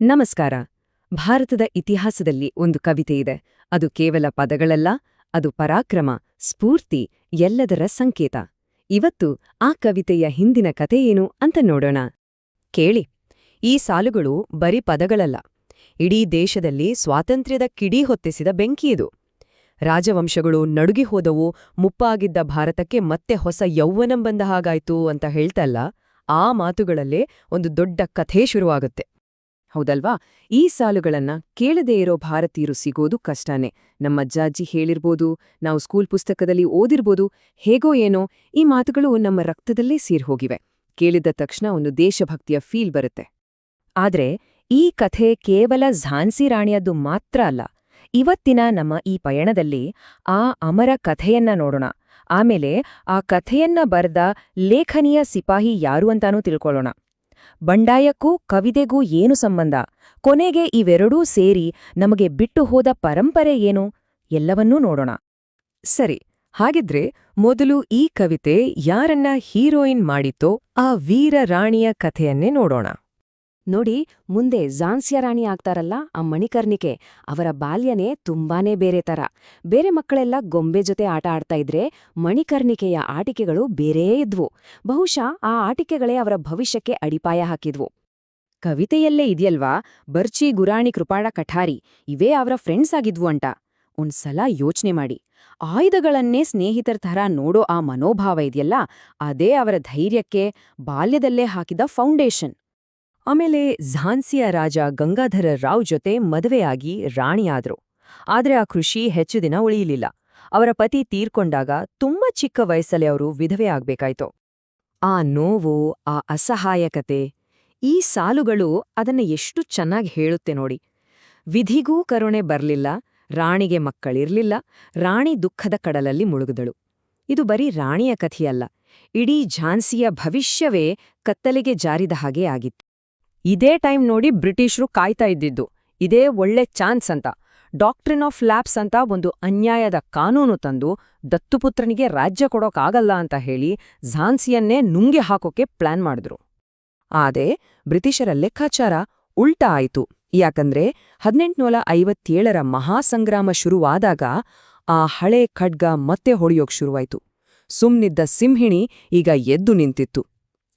ನಮಸ್ಕಾರ. ಭಾರತದ ಇತಿಹಾಸದಲ್ಲಿ ಒಂದು ಕವಿತೆ ಇದೆ. ಅದು ಕೇವಲ ಪದಗಳಲ್ಲ, ಅದು ಪರಾಕ್ರಮ, ಸ್ಫೂರ್ತಿ, ಎಲ್ಲದರ ಸಂಕೇತ. ಇವತ್ತು ಆ ಕವಿತೆಯ ಹಿಂದಿನ ಕಥೆಯೇನು ಅಂತ ನೋಡೋಣ. ಕೇಳಿ. ಈ ಸಾಲುಗಳು ಬರೀ ಪದಗಳಲ್ಲ. ಇಡೀ ದೇಶದಲ್ಲಿ ಸ್ವಾತಂತ್ರ್ಯದ ಕಿಡಿ ಹೊತ್ತಿಸಿದ ಬೆಂಕಿಯಿದು ರಾಜವಂಶಗಳು ನಡುಗಿ ಹೋದವು, ಮುಪ್ಪಾಗಿದ್ದ ಭಾರತಕ್ಕೆ ಮತ್ತೆ ಹೊಸ ಯೌವನಂ ಬಂದ ಹಾಗಾಯ್ತು ಅಂತ ಹೇಳ್ತಲ್ಲ, ಆ ಮಾತುಗಳಲ್ಲೇ ಒಂದು ದೊಡ್ಡ ಕಥೆ ಶುರುವಾಗುತ್ತೆ. ಹೌದಲ್ವಾ? ಈ ಸಾಲುಗಳನ್ನ ಕೇಳದೇ ಇರೋ ಭಾರತೀಯರು ಸಿಗೋದು ಕಷ್ಟನೇ. ನಮ್ಮ ಅಜ್ಜಾಜ್ಜಿ ಹೇಳಿರ್ಬೋದು, ನಾವು ಸ್ಕೂಲ್ ಪುಸ್ತಕದಲ್ಲಿ ಓದಿರ್ಬೋದು, ಹೇಗೋ ಏನೋ, ಈ ಮಾತುಗಳು ನಮ್ಮ ರಕ್ತದಲ್ಲೇ ಸೇರ್ಹೋಗಿವೆ. ಕೇಳಿದ ತಕ್ಷಣ ಒಂದು ದೇಶಭಕ್ತಿಯ ಫೀಲ್ ಬರುತ್ತೆ. ಆದ್ರೆ, ಈ ಕಥೆ ಕೇವಲ ಝಾನ್ಸಿ ರಾಣಿಯದ್ದು ಮಾತ್ರ ಅಲ್ಲ. ಇವತ್ತಿನ ನಮ್ಮ ಈ ಪಯಣದಲ್ಲಿ ಆ ಅಮರ ಕಥೆಯನ್ನ ನೋಡೋಣ. ಆಮೇಲೆ ಆ ಕಥೆಯನ್ನ ಬರೆದ ಲೇಖನಿಯ ಸಿಪಾಹಿ ಯಾರು ಅಂತಾನೂ ತಿಳ್ಕೊಳ್ಳೋಣ. ಬಂಡಾಯಕ್ಕೂ ಕವಿತೆಗೂ ಏನು ಸಂಬಂಧ? ಕೊನೆಗೆ ಇವೆರಡೂ ಸೇರಿ ನಮಗೆ ಬಿಟ್ಟು ಹೋದ ಪರಂಪರೆ ಏನು? ಎಲ್ಲವನ್ನೂ ನೋಡೋಣ. ಸರಿ, ಹಾಗಿದ್ರೆ ಮೊದಲು ಈ ಕವಿತೆ ಯಾರನ್ನ ಹೀರೋಯಿನ್ ಮಾಡಿತ್ತೋ ಆ ವೀರ ರಾಣಿಯ ಕಥೆಯನ್ನೇ ನೋಡೋಣ. ನೋಡಿ, ಮುಂದೆ ಝಾನ್ಸಿಯ ರಾಣಿ ಆಗ್ತಾರಲ್ಲ ಆ ಮಣಿಕರ್ಣಿಕೆ. ಅವರ ಬಾಲ್ಯನೇ ತುಂಬಾನೇ ಬೇರೆ ತರ. ಬೇರೆ ಮಕ್ಕಳೆಲ್ಲ ಗೊಂಬೆ ಜೊತೆ ಆಟ ಆಡ್ತಾ ಇದ್ರೆ ಮಣಿಕರ್ಣಿಕೆಯ ಆಟಿಕೆಗಳು ಬೇರೇ ಇದ್ವು. ಬಹುಶಃ ಆ ಆಟಿಕೆಗಳೇ ಅವರ ಭವಿಷ್ಯಕ್ಕೆ ಅಡಿಪಾಯ ಹಾಕಿದ್ವು. ಕವಿತೆಯಲ್ಲೇ ಇದೆಯಲ್ವಾ? ಬರ್ಚಿ ಗುರಾಣಿ ಕೃಪಾಳ ಕಠಾರಿ. ಇವೇ ಅವರ ಫ್ರೆಂಡ್ಸ್ ಆಗಿದ್ವು ಅಂಟ ಒಂದ್ಸಲ ಯೋಚ್ನೆ ಮಾಡಿ. ಆಯುಧಗಳನ್ನೇ ಸ್ನೇಹಿತರ ಥರ ನೋಡೋ ಆ ಮನೋಭಾವ ಇದೆಯಲ್ಲ, ಅದೇ ಅವರ ಧೈರ್ಯಕ್ಕೆ ಬಾಲ್ಯದಲ್ಲೇ ಹಾಕಿದ ಫೌಂಡೇಶನ್. ಆಮೇಲೆ ಝಾನ್ಸಿಯ ರಾಜ ಗಂಗಾಧರ ರಾವ್ ಜೊತೆ ಮದುವೆಯಾಗಿ ರಾಣಿಯಾದ್ರು. ಆದ್ರೆ ಆ ಕೃಷಿ ಹೆಚ್ಚು ದಿನ ಉಳಿಯಲಿಲ್ಲ. ಅವರ ಪತಿ ತೀರ್ಕೊಂಡಾಗ ತುಂಬಾ ಚಿಕ್ಕ ವಯಸ್ಸಲ್ಲಿ ಅವರು ವಿಧವೆ ಆಗ್ಬೇಕಾಯ್ತು. ಆ ನೋವು, ಆ ಅಸಹಾಯಕತೆ, ಈ ಸಾಲುಗಳು ಅದನ್ನ ಎಷ್ಟು ಚೆನ್ನಾಗಿ ಹೇಳುತ್ತೆ ನೋಡಿ. ವಿಧಿಗೂ ಕರುಣೆ ಬರ್ಲಿಲ್ಲ, ರಾಣಿಗೆ ಮಕ್ಕಳಿರ್ಲಿಲ್ಲ, ರಾಣಿ ದುಃಖದ ಕಡಲಲ್ಲಿ ಮುಳುಗಿದಳು. ಇದು ಬರೀ ರಾಣಿಯ ಕಥೆಯಲ್ಲ, ಇಡೀ ಝಾನ್ಸಿಯ ಭವಿಷ್ಯವೇ ಕತ್ತಲೆಗೆ ಜಾರಿದ ಹಾಗೆ ಆಗಿತ್ತು. ಇದೇ ಟೈಮ್ ನೋಡಿ ಬ್ರಿಟಿಷರು ಕಾಯ್ತಾ ಇದ್ದಿದ್ದು. ಇದೇ ಒಳ್ಳೆ ಚಾನ್ಸ್ ಅಂತ. ಡಾಕ್ಟ್ರಿನ್ ಆಫ್ ಲ್ಯಾಬ್ಸ್ ಅಂತ ಒಂದು ಅನ್ಯಾಯದ ಕಾನೂನು ತಂದು ದತ್ತುಪುತ್ರನಿಗೆ ರಾಜ್ಯ ಕೊಡೋಕಾಗಲ್ಲ ಅಂತ ಹೇಳಿ ಝಾನ್ಸಿಯನ್ನೇ ನುಂಗೆ ಹಾಕೋಕೆ ಪ್ಲಾನ್ ಮಾಡಿದ್ರು. ಆದೇ ಬ್ರಿಟಿಷರ ಲೆಕ್ಕಾಚಾರ ಉಲ್ಟಾ ಆಯಿತು. ಯಾಕಂದ್ರೆ ಹದಿನೆಂಟುನೂರ ಐವತ್ತೇಳರ ಮಹಾಸಂಗ್ರಾಮ ಶುರುವಾದಾಗ ಆ ಹಳೆ ಖಡ್ಗ ಮತ್ತೆ ಹೊಡೆಯೋಕ್ ಶುರುವಾಯ್ತು. ಸುಮ್ನಿದ್ದ ಸಿಂಹಿಣಿ ಈಗ ಎದ್ದು ನಿಂತಿತ್ತು.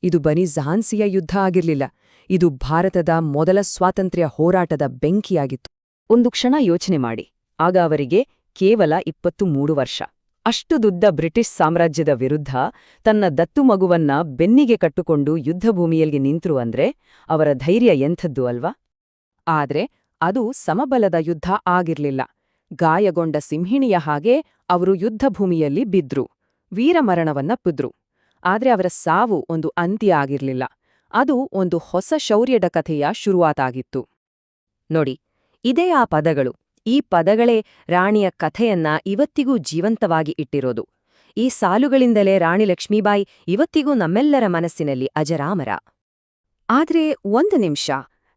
ಇದು ಬರೀ ಝಾನ್ಸಿಯ ಯುದ್ಧ ಆಗಿರ್ಲಿಲ್ಲ. ಇದು ಭಾರತದ ಮೊದಲ ಸ್ವಾತಂತ್ರ್ಯ ಹೋರಾಟದ ಬೆಂಕಿಯಾಗಿತ್ತು. ಒಂದು ಕ್ಷಣ ಯೋಚನೆ ಮಾಡಿ. ಆಗ ಅವರಿಗೆ ಕೇವಲ ಇಪ್ಪತ್ತು ಮೂರು ವರ್ಷ. ಅಷ್ಟು ದುದ್ದ ಬ್ರಿಟಿಷ್ ಸಾಮ್ರಾಜ್ಯದ ವಿರುದ್ಧ ತನ್ನ ದತ್ತು ಮಗುವನ್ನ ಬೆನ್ನಿಗೆ ಕಟ್ಟುಕೊಂಡು ಯುದ್ಧಭೂಮಿಯಲ್ಲಿ ನಿಂತರು ಅಂದ್ರೆ ಅವರ ಧೈರ್ಯ ಎಂಥದ್ದು ಅಲ್ವಾ? ಆದ್ರೆ ಅದು ಸಮಬಲದ ಯುದ್ಧ ಆಗಿರ್ಲಿಲ್ಲ. ಗಾಯಗೊಂಡ ಸಿಂಹಿಣಿಯ ಹಾಗೆ ಅವರು ಯುದ್ಧಭೂಮಿಯಲ್ಲಿ ಬಿದ್ರು. ವೀರಮರಣವನ್ನಪ್ಪಿದ್ರು ಆದ್ರೆ ಅವರ ಸಾವು ಒಂದು ಅಂತ್ಯ ಆಗಿರ್ಲಿಲ್ಲ. ಅದು ಒಂದು ಹೊಸ ಶೌರ್ಯದ ಕಥೆಯ ಶುರುವಾತಾಗಿತ್ತು. ನೋಡಿ, ಇದೇ ಆ ಪದಗಳು. ಈ ಪದಗಳೇ ರಾಣಿಯ ಕಥೆಯನ್ನ ಇವತ್ತಿಗೂ ಜೀವಂತವಾಗಿ ಇಟ್ಟಿರೋದು. ಈ ಸಾಲುಗಳಿಂದಲೇ ರಾಣಿ ಲಕ್ಷ್ಮೀಬಾಯಿ ಇವತ್ತಿಗೂ ನಮ್ಮೆಲ್ಲರ ಮನಸ್ಸಿನಲ್ಲಿ ಅಜರಾಮರ. ಆದ್ರೆ ಒಂದು ನಿಮಿಷ.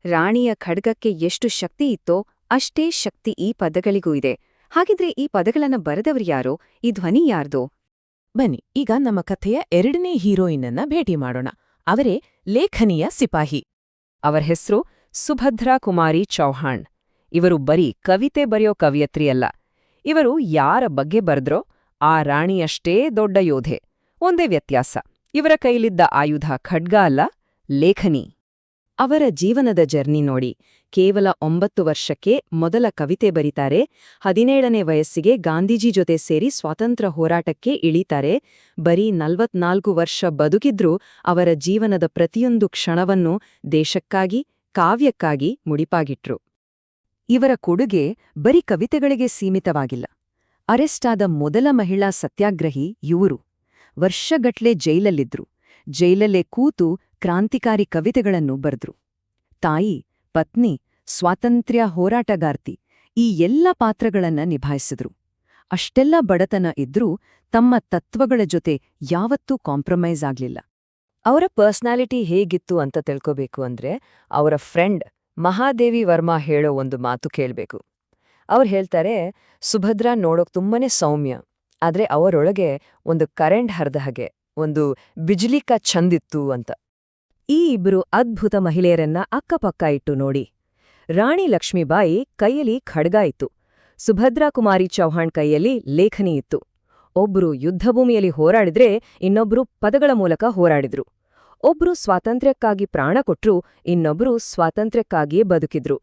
ರಾಣಿಯ ಖಡ್ಗಕ್ಕೆ ಎಷ್ಟು ಶಕ್ತಿ ಇತ್ತೋ ಅಷ್ಟೇ ಶಕ್ತಿ ಈ ಪದಗಳಿಗೂ ಇದೆ. ಹಾಗಿದ್ರೆ ಈ ಪದಗಳನ್ನ ಬರೆದವರ್ಯಾರೋ ಈ ಧ್ವನಿ ಯಾರ್ದೋ? ಬನ್ನಿ, ಈಗ ನಮ್ಮ ಕಥೆಯ ಎರಡನೇ ಹೀರೋಯಿನ್ನ ಭೇಟಿ ಮಾಡೋಣ. ಅವರೇ ಲೇಖನಿಯ ಸಿಪಾಹಿ. ಅವರ ಹೆಸರು ಸುಭದ್ರಾ ಕುಮಾರಿ ಚೌಹಾಣ್. ಇವರು ಬರೀ ಕವಿತೆ ಬರೆಯೋ ಕವಿಯತ್ರಿಯಲ್ಲ ಇವರು ಯಾರ ಬಗ್ಗೆ ಬರೆದ್ರೋ ಆ ರಾಣಿಯಷ್ಟೇ ದೊಡ್ಡ ಯೋಧೆ. ಒಂದೇ ವ್ಯತ್ಯಾಸ. ಇವರ ಕೈಲಿದ್ದ ಆಯುಧ ಖಡ್ಗ ಅಲ್ಲ, ಲೇಖನಿ. ಅವರ ಜೀವನದ ಜರ್ನಿ ನೋಡಿ ಕೇವಲ ಒಂಬತ್ತು ವರ್ಷಕ್ಕೆ ಮೊದಲ ಕವಿತೆ ಬರೀತಾರೆ. ಹದಿನೇಳನೇ ವಯಸ್ಸಿಗೆ ಗಾಂಧೀಜಿ ಜೊತೆ ಸೇರಿ ಸ್ವಾತಂತ್ರ್ಯ ಹೋರಾಟಕ್ಕೆ ಇಳಿತಾರೆ. ಬರೀ ನಲವತ್ನಾಲ್ಕು ವರ್ಷ ಬದುಕಿದ್ರೂ ಅವರ ಜೀವನದ ಪ್ರತಿಯೊಂದು ಕ್ಷಣವನ್ನು ದೇಶಕ್ಕಾಗಿ, ಕಾವ್ಯಕ್ಕಾಗಿ ಮುಡಿಪಾಗಿಟ್ರು. ಇವರ ಕೊಡುಗೆ ಬರೀ ಕವಿತೆಗಳಿಗೆ ಸೀಮಿತವಾಗಿಲ್ಲ. ಅರೆಸ್ಟಾದ ಮೊದಲ ಮಹಿಳಾ ಸತ್ಯಾಗ್ರಹಿ ಇವರು. ವರ್ಷಗಟ್ಲೆ ಜೈಲಲ್ಲಿದ್ರು. ಜೈಲಲ್ಲೇ ಕೂತು ಕ್ರಾಂತಿಕಾರಿ ಕವಿತೆಗಳನ್ನು ಬರೆದ್ರು. ತಾಯಿ ಪತ್ನಿ, ಸ್ವಾತಂತ್ರ್ಯ ಹೋರಾಟಗಾರ್ತಿ ಈ ಎಲ್ಲ ಪಾತ್ರಗಳನ್ನ ನಿಭಾಯಿಸಿದ್ರು. ಅಷ್ಟೆಲ್ಲ ಬಡತನ ಇದ್ರೂ ತಮ್ಮ ತತ್ವಗಳ ಜೊತೆ ಯಾವತ್ತೂ ಕಾಂಪ್ರಮೈಸ್ ಆಗ್ಲಿಲ್ಲ. ಅವರ ಪರ್ಸ್ನಾಲಿಟಿ ಹೇಗಿತ್ತು ಅಂತ ತಿಳ್ಕೋಬೇಕು ಅಂದ್ರೆ ಅವರ ಫ್ರೆಂಡ್ ಮಹಾದೇವಿ ವರ್ಮಾ ಹೇಳೋ ಒಂದು ಮಾತು ಕೇಳಬೇಕು. ಅವ್ರು ಹೇಳ್ತಾರೆ, ಸುಭದ್ರಾ ನೋಡೋಕ್ ತುಂಬಾನೇ ಸೌಮ್ಯ, ಆದ್ರೆ ಅವರೊಳಗೆ ಒಂದು ಕರೆಂಟ್ ಹರಿದ ಹಾಗೆ, ಒಂದು ಬಿಜ್ಲಿಕ ಛಂದಿತ್ತು ಅಂತ. ಈ ಇಬ್ರು ಅದ್ಭುತ ಮಹಿಳೆಯರನ್ನ ಅಕ್ಕಪಕ್ಕ ಇಟ್ಟು ನೋಡಿ. ರಾಣಿ ಲಕ್ಷ್ಮೀಬಾಯಿ ಕೈಯಲ್ಲಿ ಖಡ್ಗ ಇತ್ತು. ಸುಭದ್ರಾ ಕುಮಾರಿ ಚೌಹಾಣ್ ಕೈಯಲ್ಲಿ ಲೇಖನಿ ಇತ್ತು. ಒಬ್ರು ಯುದ್ಧಭೂಮಿಯಲ್ಲಿ ಹೋರಾಡಿದ್ರೆ ಇನ್ನೊಬ್ರು ಪದಗಳ ಮೂಲಕ ಹೋರಾಡಿದ್ರು. ಒಬ್ರು ಸ್ವಾತಂತ್ರ್ಯಕ್ಕಾಗಿ ಪ್ರಾಣ ಕೊಟ್ರು, ಇನ್ನೊಬ್ರು ಸ್ವಾತಂತ್ರ್ಯಕ್ಕಾಗಿಯೇ ಬದುಕಿದ್ರು.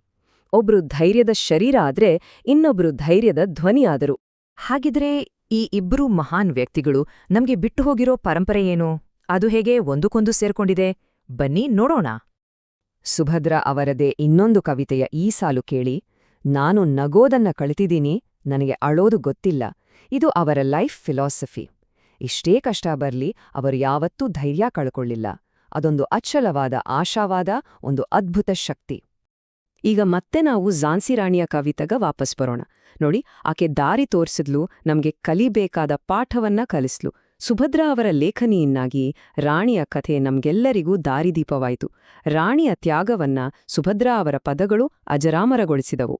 ಒಬ್ರು ಧೈರ್ಯದ ಶರೀರ ಆದ್ರೆ ಇನ್ನೊಬ್ರು ಧೈರ್ಯದ ಧ್ವನಿಯಾದರು ಹಾಗಿದ್ರೆ ಈ ಇಬ್ರು ಮಹಾನ್ ವ್ಯಕ್ತಿಗಳು ನಮ್ಗೆ ಬಿಟ್ಟು ಹೋಗಿರೋ ಪರಂಪರೆ ಅದು ಹೇಗೆ ಒಂದಕ್ಕೊಂದು ಸೇರ್ಕೊಂಡಿದೆ? ಬನ್ನಿ ನೋಡೋಣ. ಸುಭದ್ರ ಅವರದೇ ಇನ್ನೊಂದು ಕವಿತೆಯ ಈ ಸಾಲು ಕೇಳಿ, ನಾನು ನಗೋದನ್ನ ಕಳಿತಿದ್ದೀನಿ, ನನಗೆ ಅಳೋದು ಗೊತ್ತಿಲ್ಲ, ಇದು ಅವರ ಲೈಫ್ ಫಿಲಾಸಫಿ. ಇಷ್ಟೇ ಕಷ್ಟ ಬರ್ಲಿ, ಅವರು ಯಾವತ್ತೂ ಧೈರ್ಯ ಕಳ್ಕೊಳ್ಳಿಲ್ಲ, ಅದೊಂದು ಅಚ್ಚಲವಾದ ಆಶಾವಾದ, ಒಂದು ಅದ್ಭುತ ಶಕ್ತಿ. ಈಗ ಮತ್ತೆ ನಾವು ಝಾನ್ಸಿ ರಾಣಿಯ ಕವಿತಗ ವಾಪಸ್ ಬರೋಣ. ನೋಡಿ, ಆಕೆ ದಾರಿ ತೋರಿಸಿದ್ಲು, ನಮಗೆ ಕಲಿಬೇಕಾದ ಪಾಠವನ್ನ ಕಲಿಸ್ಲು. ಸುಭದ್ರಾ ಅವರ ಲೇಖನಿಯನ್ನಾಗಿ ರಾಣಿಯ ಕಥೆ ನಮ್ಗೆಲ್ಲರಿಗೂ ದಾರಿದೀಪವಾಯಿತು. ರಾಣಿಯ ತ್ಯಾಗವನ್ನ ಸುಭದ್ರಾ ಅವರ ಪದಗಳು ಅಜರಾಮರಗೊಳಿಸಿದವು.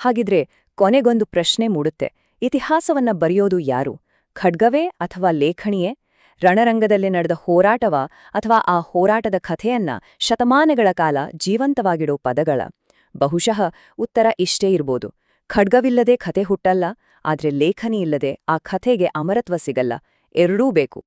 ಹಾಗಿದ್ರೆ ಕೊನೆಗೊಂದು ಪ್ರಶ್ನೆ ಮೂಡುತ್ತೆ. ಇತಿಹಾಸವನ್ನ ಬರೆಯೋದು ಯಾರು? ಖಡ್ಗವೇ ಅಥವಾ ಲೇಖಣಿಯೇ? ರಣರಂಗದಲ್ಲಿ ನಡೆದ ಹೋರಾಟವ ಅಥವಾ ಆ ಹೋರಾಟದ ಕಥೆಯನ್ನ ಶತಮಾನಗಳ ಕಾಲ ಜೀವಂತವಾಗಿಡೋ ಪದಗಳ? ಬಹುಶಃ ಉತ್ತರ ಇಷ್ಟೇ ಇರ್ಬೋದು. ಖಡ್ಗವಿಲ್ಲದೆ ಕಥೆ ಹುಟ್ಟಲ್ಲ, ಆದ್ರೆ ಲೇಖನಿ ಇಲ್ಲದೆ ಆ ಕಥೆಗೆ ಅಮರತ್ವ ಸಿಗಲ್ಲ. ಎರಡೂ ಬೇಕು